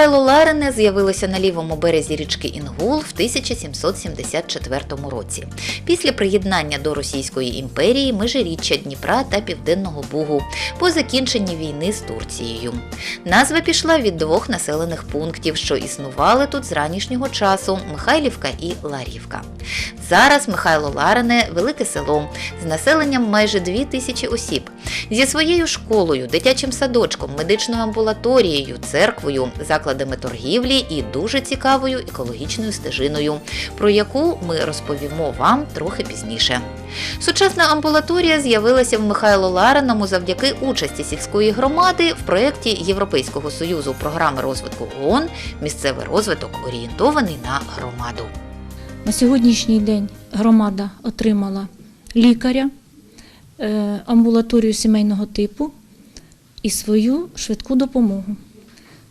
Михайло Ларине з'явилося на лівому березі річки Інгул в 1774 році. Після приєднання до Російської імперії межиріччя Дніпра та Південного Бугу по закінченні війни з Турцією. Назва пішла від двох населених пунктів, що існували тут з ранішнього часу Михайлівка і Ларівка. Зараз Михайло Ларине велике село з населенням майже дві тисячі осіб. Зі своєю школою, дитячим садочком, медичною амбулаторією, церквою, закладами торгівлі і дуже цікавою екологічною стежиною, про яку ми розповімо вам трохи пізніше. Сучасна амбулаторія з'явилася в Михайло Лариному завдяки участі сільської громади в проєкті Європейського союзу програми розвитку ООН Місцевий розвиток орієнтований на громаду. На сьогоднішній день громада отримала лікаря, е, амбулаторію сімейного типу і свою швидку допомогу.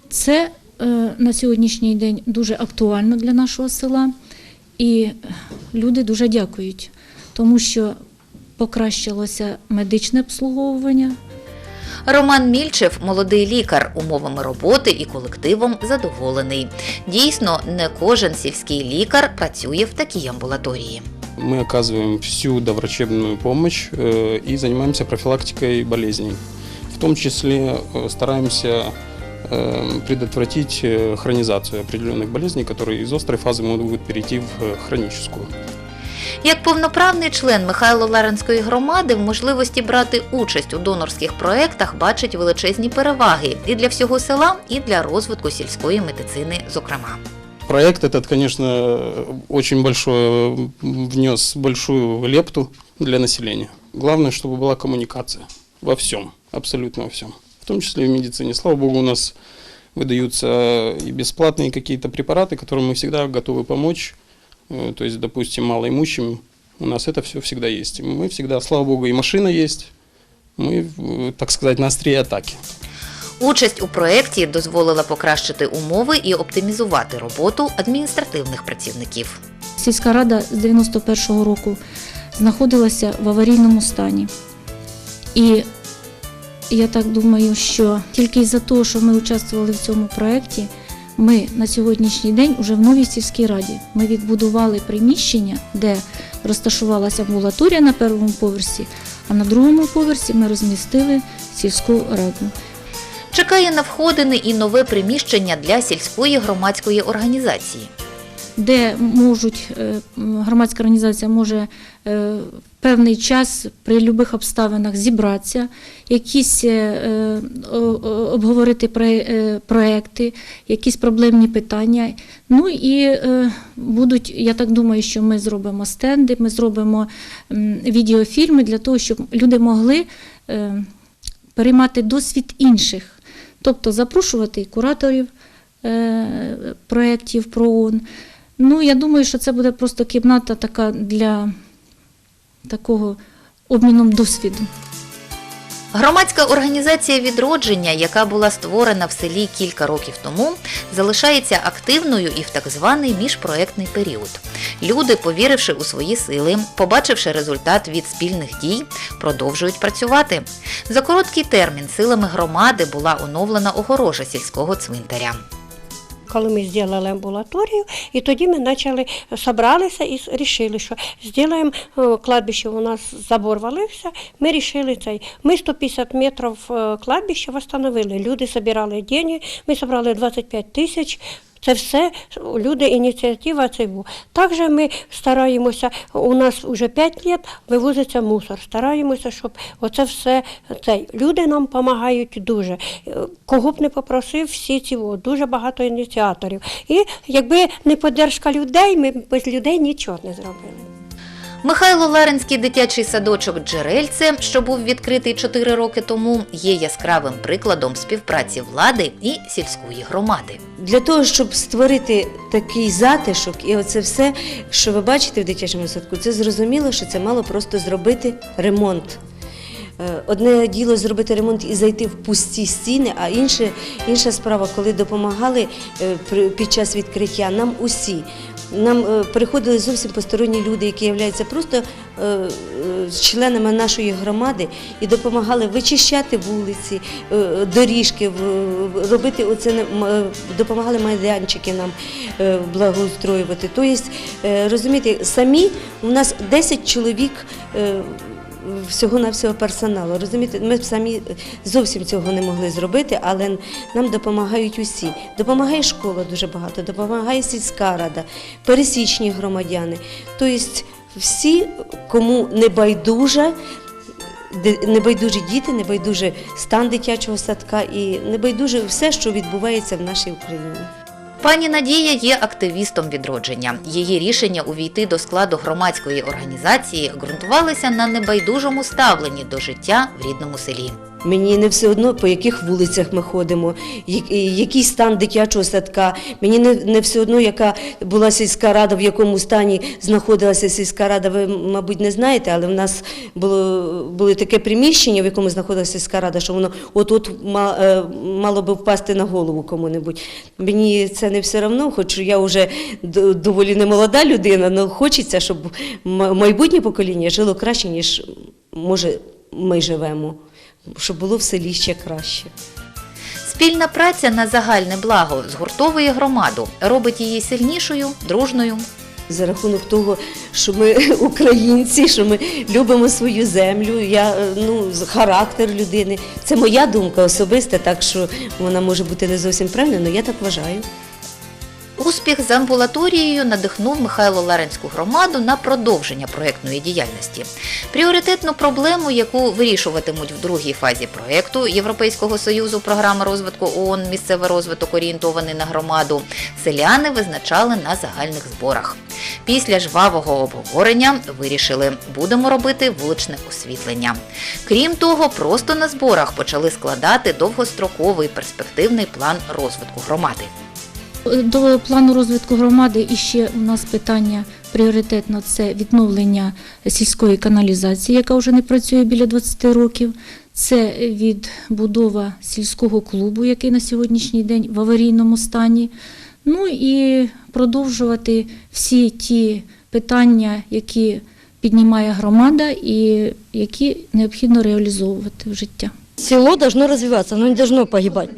Це на сьогоднішній день дуже актуально для нашого села, і люди дуже дякують, тому що покращилося медичне обслуговування, Роман Мільчев, молодий лікар, умовами роботи і колективом задоволений. Дійсно, не кожен сільський лікар працює в такій амбулаторії. Мы оказываем всю доврачебную помощь э, и занимаемся профилактикой болезней. В том числе э, стараемся э, предотвратить э, хронизацию определенных болезней, которые из острой фазы могут перейти в э, хроническую. Як повноправний член Михайло Ларинської громади в можливості брати участь у донорських проєктах бачить величезні переваги і для всього села, і для розвитку сільської медицини, зокрема. Проект этот, конечно, очень большой, внес большую лепту для населения. Главное, чтобы была коммуникация во всем, абсолютно во всем. В том числе и в медицине. Слава богу, у нас выдаются и бесплатные какие-то препараты, которым мы всегда готовы помочь. Э, То есть, допустим, малоимущим у нас это все всегда есть. И Мы всегда, слава богу, и машина есть. Мы, э, так сказать, на острие атаки. Участь у проєкті дозволила покращити умови і оптимізувати роботу адміністративних працівників. Сільська рада з 91-го року знаходилася в аварійному стані. І я так думаю, що тільки із-за того, що ми участвували в цьому проєкті, ми на сьогоднішній день уже в новій сільській раді. Ми відбудували приміщення, де розташувалася амбулаторія на першому поверсі, а на другому поверсі ми розмістили сільську раду. Чекає на входини і нове приміщення для сільської громадської організації. Де можуть е, громадська організація може е, певний час при будь-яких обставинах зібратися, якісь е, обговорити проекти, якісь проблемні питання. Ну і будуть, я так думаю, що ми зробимо стенди, ми зробимо відеофільми для того, щоб люди могли переймати досвід інших, тобто запрошувати кураторів проєктів про ООН. Ну, я думаю, що це буде просто кімната така для такого обміну досвіду. Громадська організація відродження, яка була створена в селі кілька років тому, залишається активною і в так званий міжпроектний період. Люди, повіривши у свої сили, побачивши результат від спільних дій, продовжують працювати. За короткий термін силами громади була оновлена огорожа сільського цвинтаря. Коли ми зробили амбулаторію, і тоді ми почали зібралися і вирішили, що зробимо е, кладбище. У нас забор валився. Ми вирішили цей. Ми 150 метрів е, кладбища встановили. Люди збирали гроші, ми зібрали 25 тисяч. Це все люди, ініціатива це був. Також ми стараємося, у нас вже 5 років вивозиться мусор. Стараємося, щоб оце все це. Люди нам допомагають дуже. Кого б не попросив, всі ці дуже багато ініціаторів. І якби не поддержка людей, ми без людей нічого не зробили. Михайло Ларинський дитячий садочок Джерельце, що був відкритий 4 роки тому, є яскравим прикладом співпраці влади і сільської громади. Для того, щоб створити такий затишок і оце все, що ви бачите в дитячому садку, це зрозуміло, що це мало просто зробити ремонт. Е, Одне діло зробити ремонт і зайти в пусті стіни, а інше, інша справа, коли допомагали е, під час відкриття нам усі. Нам е, приходили зовсім посторонні люди, які являються просто е, е, членами нашої громади і допомагали вичищати вулиці, доріжки, робити оце допомагали майданчики нам благоустроювати. Тобто, розумієте, самі у нас 10 чоловік. Е, всього на всього персоналу. Розумієте, ми самі зовсім цього не могли зробити, але нам допомагають усі. Допомагає школа дуже багато, допомагає сільська рада, пересічні громадяни. Тобто всі, кому не байдуже. Небайдужі діти, небайдуже стан дитячого садка і небайдуже все, що відбувається в нашій Україні. Пані Надія є активістом відродження. Її рішення увійти до складу громадської організації ґрунтувалися на небайдужому ставленні до життя в рідному селі. Мені не все одно, по яких вулицях ми ходимо, який стан дитячого садка. Мені не, все одно, яка була сільська рада, в якому стані знаходилася сільська рада. Ви, мабуть, не знаєте, але в нас було, було таке приміщення, в якому знаходилася сільська рада, що воно от-от е, мало би впасти на голову кому-небудь. Мені це не все одно, хоч я вже доволі немолода людина, але хочеться, щоб майбутнє покоління жило краще, ніж може ми живемо щоб було в селі ще краще. Спільна праця на загальне благо згуртовує громаду, робить її сильнішою, дружною. За рахунок того, що ми українці, що ми любимо свою землю, я е, ну характер людини. Це моя думка особиста, так що вона може бути не зовсім правильна, але я так вважаю. Успіх з амбулаторією надихнув Михайло Ларинську громаду на продовження проєктної діяльності. Пріоритетну проблему, яку вирішуватимуть в другій фазі проєкту Європейського союзу програма розвитку ООН місцевий розвиток орієнтований на громаду, селяни визначали на загальних зборах. Після жвавого обговорення вирішили, будемо робити вуличне освітлення. Крім того, просто на зборах почали складати довгостроковий перспективний план розвитку громади. До плану розвитку громади іще у нас питання пріоритетно це відновлення сільської каналізації, яка вже не працює біля 20 років. Це відбудова сільського клубу, який на сьогоднішній день в аварійному стані. Ну і продовжувати всі ті питання, які піднімає громада і які необхідно реалізовувати в життя. Село должно развиваться, оно не должно погибать.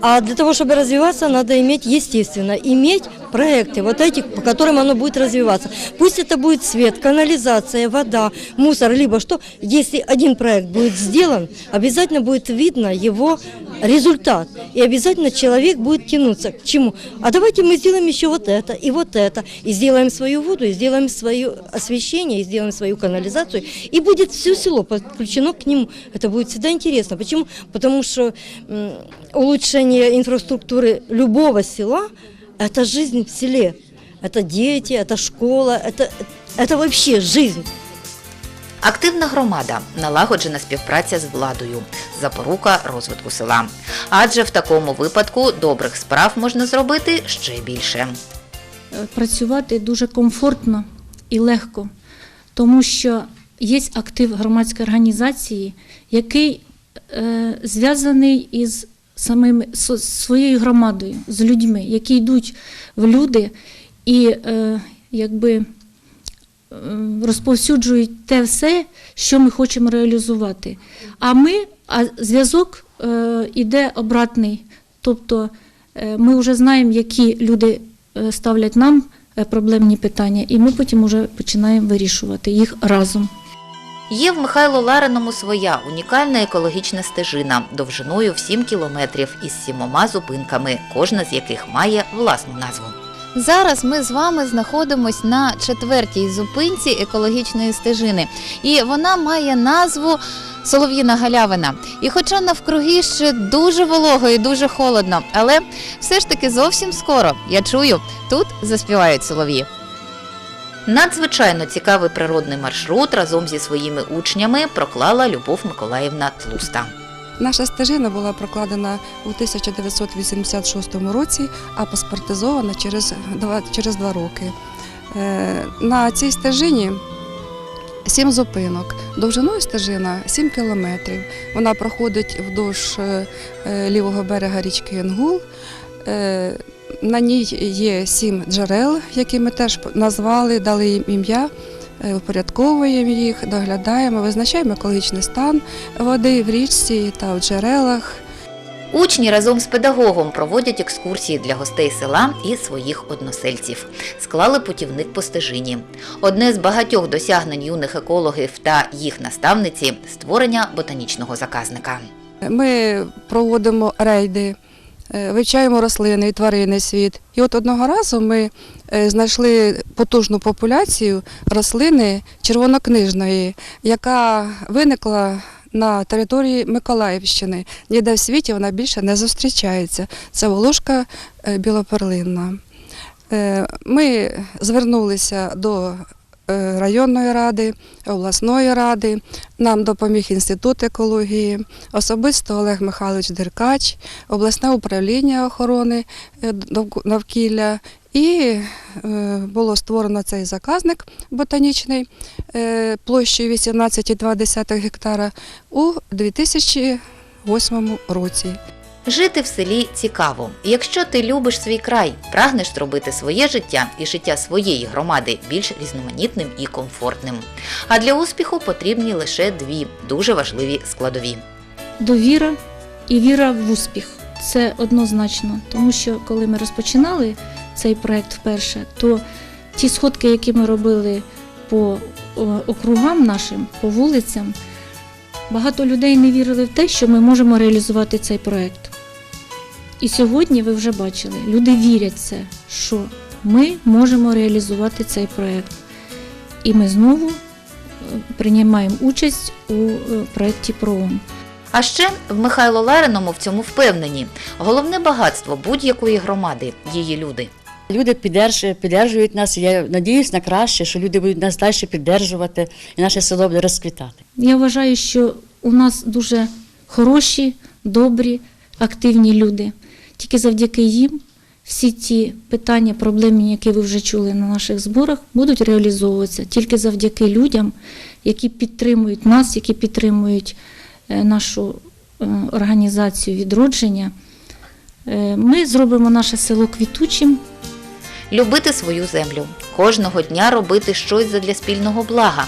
А для того, чтобы развиваться, надо иметь, естественно, иметь проекты, вот эти, по которым оно будет развиваться. Пусть это будет свет, канализация, вода, мусор, либо что. Если один проект будет сделан, обязательно будет видно его результат. И обязательно человек будет тянуться к чему? А давайте мы сделаем еще вот это и вот это. И сделаем свою воду, и сделаем свое освещение, и сделаем свою канализацию. И будет все село подключено к нему. Это будет всегда интересно. Почему? Потому что м, улучшение инфраструктуры любого села – это жизнь в селе. Это дети, это школа, это, это вообще жизнь. Активна громада, налагоджена співпраця з владою, запорука розвитку села. Адже в такому випадку добрих справ можна зробити ще більше. Працювати дуже комфортно і легко, тому що є актив громадської організації, який е, зв'язаний із самим со- своєю громадою, з людьми, які йдуть в люди і е, якби розповсюджують те все, що ми хочемо реалізувати. А ми, а зв'язок е, іде обратний. Тобто е, ми вже знаємо, які люди е, ставлять нам проблемні питання, і ми потім вже починаємо вирішувати їх разом. Є в Михайло Лариному своя унікальна екологічна стежина довжиною в 7 кілометрів із сімома зупинками, кожна з яких має власну назву. Зараз ми з вами знаходимось на четвертій зупинці екологічної стежини, і вона має назву Солов'їна галявина. І хоча навкруги ще дуже волого і дуже холодно, але все ж таки зовсім скоро я чую, тут заспівають солов'ї. Надзвичайно цікавий природний маршрут разом зі своїми учнями проклала Любов Миколаївна Тлуста. Наша стежина була прокладена у 1986 році, а паспортизована через два, через два роки. Е, На цій стежині сім зупинок. Довжиною стежина 7 кілометрів. Вона проходить вдовж е, е, лівого берега річки Інгул. На ній є сім джерел, які ми теж назвали, дали їм ім'я, упорядковуємо їх, доглядаємо, визначаємо екологічний стан води в річці та в джерелах. Учні разом з педагогом проводять екскурсії для гостей села і своїх односельців. Склали путівник по стежині. Одне з багатьох досягнень юних екологів та їх наставниці створення ботанічного заказника. Ми проводимо рейди, е, вивчаємо рослини і тваринний світ. І от одного разу ми е, знайшли потужну популяцію рослини червонокнижної, яка виникла на території Миколаївщини. Ніде в світі вона більше не зустрічається. Це волошка е, білоперлинна. Е, Ми звернулися до е, районної ради, обласної ради. Нам допоміг інститут екології, особисто Олег Михайлович Деркач, обласне управління охорони е, навкілля. І е, було створено цей заказник ботанічний е, площею 18,2 гектара у 2008 році. Жити в селі цікаво. Якщо ти любиш свій край, прагнеш зробити своє життя і життя своєї громади більш різноманітним і комфортним. А для успіху потрібні лише дві дуже важливі складові. довіра і віра в успіх. Це однозначно, тому що коли ми розпочинали цей проект вперше, то ті сходки, які ми робили по округам нашим, по вулицям, багато людей не вірили в те, що ми можемо реалізувати цей проект. І сьогодні ви вже бачили, люди вірять це, що ми можемо реалізувати цей проект. І ми знову е, приймаємо участь у е, проєкті ПРООН. А ще в Михайло Лариному в цьому впевнені. Головне багатство будь-якої громади її люди. Люди піддержують нас. і Я надіюсь на краще, що люди будуть нас далі піддержувати, і наше село буде розквітати. Я вважаю, що у нас дуже хороші, добрі, активні люди. Тільки завдяки їм всі ті питання, проблеми, які ви вже чули на наших зборах, будуть реалізовуватися тільки завдяки людям, які підтримують нас, які підтримують е, нашу е, організацію відродження. Е, Ми зробимо наше село квітучим, Любити свою землю, кожного дня робити щось задля спільного блага,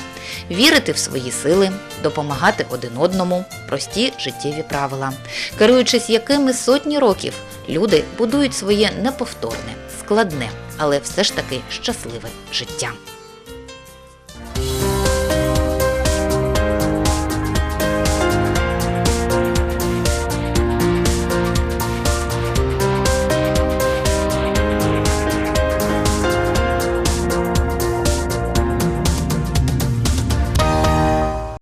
вірити в свої сили, допомагати один одному, прості життєві правила, керуючись якими сотні років люди будують своє неповторне, складне, але все ж таки щасливе життя.